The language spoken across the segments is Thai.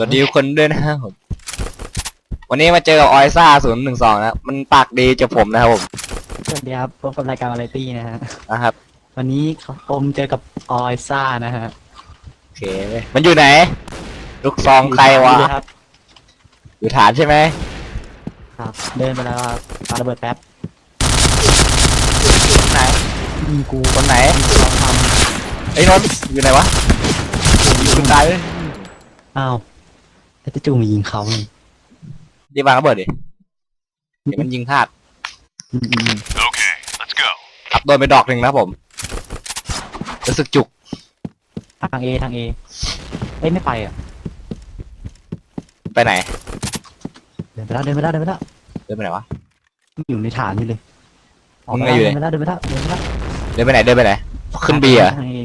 สวัสดีทุกคนด้วยนะครับผม วันนี้มาเจอกับออยซ่าศูนย์หนึ่งสองนะ มันปากดีเจอผมนะครับผมสวัสดีครับพบกับรายการวาไรตี้นะฮะ นะครับ วันนี้อมเจอกับออยซ่านะฮะ โอเคเว้ยมันอยู่ไหน ลูกซองใครวะ อยู่ครับ อยู่ฐานใช่ไหม ครับ เดินไปแล้วครับปาระเบิดแป๊บไหน ยิงกูคนไหนเราทไอ้นนท์อยู่ไหนวะ อยู่คุณตายเลยำอ้าว ไอ้ตะจูมายิงเขาไงดีบางระเบิดดิเดี๋ยวมันยิงพลาดอืมอืมอืม Okay, let's go. ขับโดนไปดอกหนึ่งนะครับผมรู้สึกจุกทางเอทางเอเอ้ยไม่ไปอะ ไปไหนเดินไปแล้วเดินไปแล้วเดินไปแล้วเดินไปไหนวะอยู่ในฐานนี่เลยออกมึไปงไงอยู่แล้วเนี่ยเดินไปแล้วเดินไปแล้วเดินไปแล้วเดินไปไหนเดินไปไหน ขึ้นบีเหรอทางเอ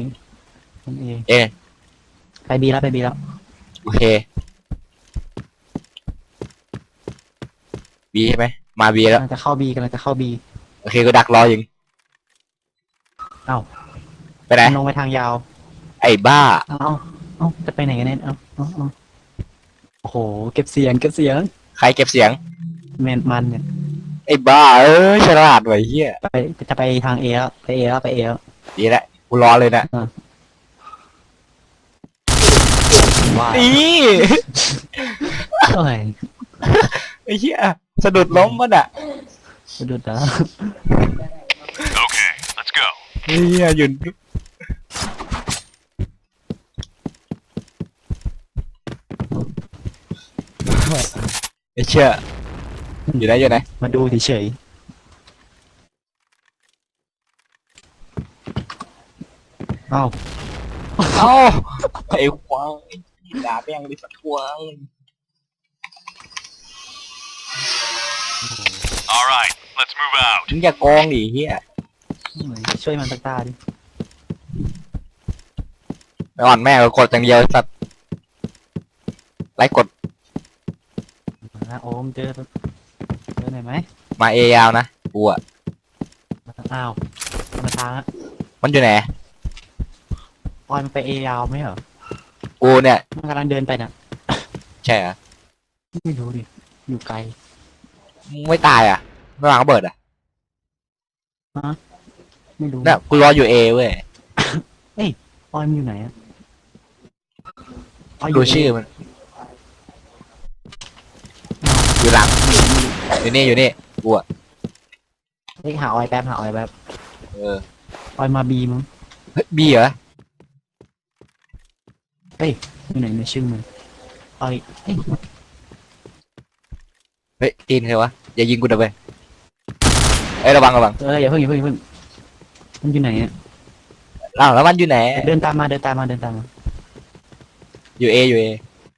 ทางเอเอ๊ะไปบีแล้วไปบีแล้วโอเค บีใช่ไหมมาบีแล้วกำลังจะเข้าบีกำลังจะเข้าบีโอเคก็ดักรอยิงเอ้าไปไหนลงไปทางยาว ไอ้บ้าเอ้าเอ้าจะไปไหนกันเนี่ยเอ้าเอ้าเอ้าโอ้โห เก็บเสียงเก็บเสียงใครเก็บเสียง แมนมันเนี่ยไอ้บ้าเอ้ยฉลาดไว้เฮียไปจะไปทางเอแล้วไปเอแล้วไปเอแล้วดีละกูรอเลยนะว่านี่เอ้ยไอ้เฮีย สะดุดล้มมันอะสะดุดแล้ว Okay, let's go. เฮียหยุดไอ้เชี่ยอยู่ไหนอยู่ไหนมาดูเฉยๆเอ้าเอ้าไอ้ควางไอ้ด่าแม่งดิสักควาง All right, let's move out. มึงอย่าโกงดิเฮียช่วยมันสักตาดิไม่อ่อนแม่ก็กดอย่างเดียวไอ้สัตว์ไล่กดนะโอมเจอเจอไหนอยไหมมาเอยาวนะกูอะอ้าวมาทางอะมันอยู่ไหนออยมันไปเอยาวไหมเหรอกูเนี่ยมันกำลังเดินไปน่ะ ใช่เหรอไม่รู้ดิอยู่ไกล มึงไม่ตายอะ ไม่วางระเบิดอะไม่รู้เนี่ยกูรออยู่เอเว้ยออยมันอยู่ไหนอะออยดูยู่ชื่อมัน อยู่หลังอยู่นี่อยู่นี่กูอะเฮ้ยหาออยแป๊บหาออยแป๊บเออออยมาบีมั้งเฮ้ยบีเหรออยู่ไหนในชื่อมันออยเอ้ยเฮ้ยตีนใครวะอย่ายิงกูนะเว้ยเอ้ยระวังระวังเอออย่าเพิ่งอย่าเพิ่งอย่าเพิ่งมันอยู่ไหนอะอ้าวแล้วมันอยู่ไหนเดินตามมาเดินตามมาเดินตามมาอยู่เออยู่เอ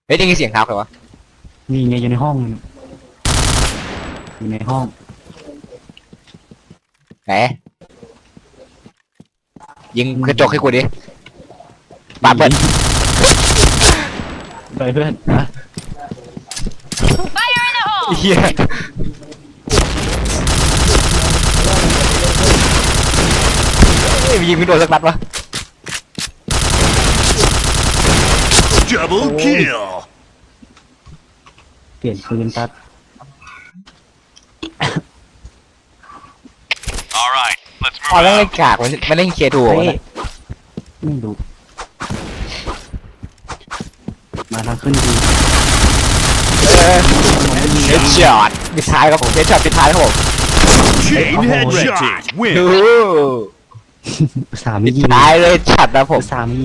เฮ้ยได้ยินเสียงเท้าใครวะนี่ไงอยู่ในห้องอยู่ในห้องไหนยิงกระจกให้กูดิบาดเปิด ไปเพื่อนนะ เฮียเฮ้ยยิงไม่โดนสักนัดวะ Double kill. เปลี่ยนปืนตัด All right, let's อ๋อ move แล้วเล่น out. กากมันไม่เล่นเคทูเฮ้ยนะไม่รู้มาทางขึ้นดี เออเฮดช็อตปิดท้ายครับผมเฮดช็อตปิดท้ายครับผม Chain Oh, headshot. ดู Win. สามปิดยิงท้ายเลยช็อตนะผม สาม